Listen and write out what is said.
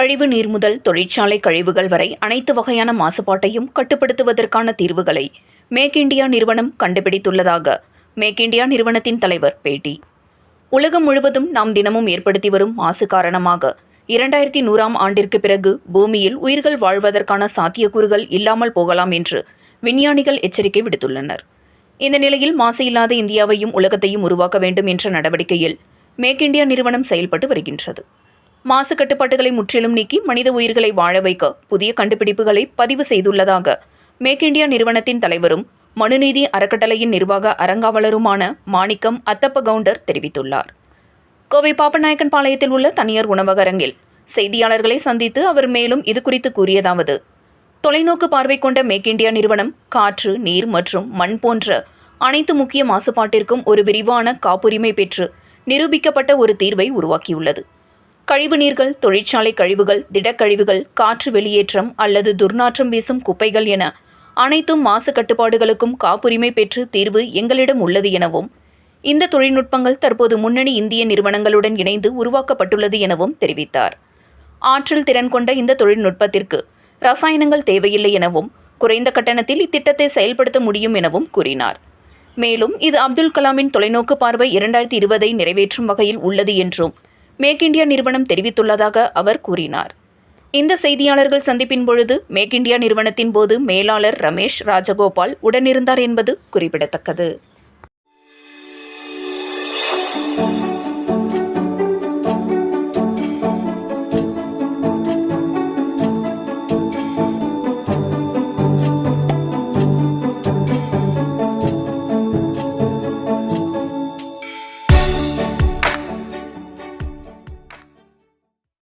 கழிவு நீர் முதல் தொழிற்சாலை கழிவுகள் வரை அனைத்து வகையான மாசுபாட்டையும் கட்டுப்படுத்துவதற்கான தீர்வுகளை மேக் இந்தியா நிறுவனம் கண்டுபிடித்துள்ளதாக மேக் இந்தியா நிறுவனத்தின் தலைவர் பேட்டி. உலகம் முழுவதும் நாம் தினமும் ஏற்படுத்தி வரும் மாசு காரணமாக இரண்டாயிரத்தி நூறாம் ஆண்டிற்கு பிறகு பூமியில் உயிர்கள் வாழ்வதற்கான சாத்தியக்கூறுகள் இல்லாமல் போகலாம் என்று விஞ்ஞானிகள் எச்சரிக்கை விடுத்துள்ளனர். இந்த நிலையில் மாசு இல்லாத இந்தியாவையும் உலகத்தையும் உருவாக்க வேண்டும் என்ற நடவடிக்கையில் மேக் இந்தியா நிறுவனம் செயல்பட்டு வருகின்றது. மாசு கட்டுப்பாட்டுகளை முற்றிலும் நீக்கி மனித உயிர்களை வாழ வைக்க புதிய கண்டுபிடிப்புகளை பதிவு செய்துள்ளதாக மேக் இண்டியா நிறுவனத்தின் தலைவரும் மனுநீதி அறக்கட்டளையின் நிர்வாக அறங்காவலருமான மாணிக்கம் அத்தப்ப கவுண்டர் தெரிவித்துள்ளார். கோவை பாப்பநாயக்கன் பாளையத்தில் உள்ள தனியார் உணவகரங்கில் செய்தியாளர்களை சந்தித்து அவர் மேலும் இது குறித்து கூறியதாவது தொலைநோக்கு பார்வை கொண்ட மேக் இந்தியா நிறுவனம் காற்று நீர் மற்றும் மண் போன்ற அனைத்து முக்கிய மாசுபாட்டிற்கும் ஒரு விரிவான காப்புரிமை பெற்று நிரூபிக்கப்பட்ட ஒரு தீர்வை உருவாக்கியுள்ளது. கழிவுநீர்கள் தொழிற்சாலை கழிவுகள் திடக்கழிவுகள் காற்று வெளியேற்றம் அல்லது துர்நாற்றம் வீசும் குப்பைகள் என அனைத்தும் மாசு கட்டுப்பாடுகளுக்கும் காப்புரிமை பெற்று தீர்வு எங்களிடம் உள்ளது எனவும் இந்த தொழில்நுட்பங்கள் தற்போது முன்னணி இந்திய நிறுவனங்களுடன் இணைந்து உருவாக்கப்பட்டுள்ளது எனவும் தெரிவித்தார். ஆற்றல் திறன் கொண்ட இந்த தொழில்நுட்பத்திற்கு ரசாயனங்கள் தேவையில்லை எனவும் குறைந்த கட்டணத்தில் இத்திட்டத்தை செயல்படுத்த முடியும் எனவும் கூறினார். மேலும் இது அப்துல் கலாமின் தொலைநோக்கு பார்வை இரண்டாயிரத்தி இருபதை நிறைவேற்றும் வகையில் உள்ளது என்றும் மேக் இந்தியா நிறுவனம் தெரிவித்துள்ளதாக அவர் கூறினார். இந்த செய்தியாளர்கள் சந்திப்பின் பொழுது மேக் இந்தியா நிறுவனத்தின் போது மேலாளர் ரமேஷ் ராஜகோபால் உடனிருந்தார் என்பது குறிப்பிடத்தக்கது.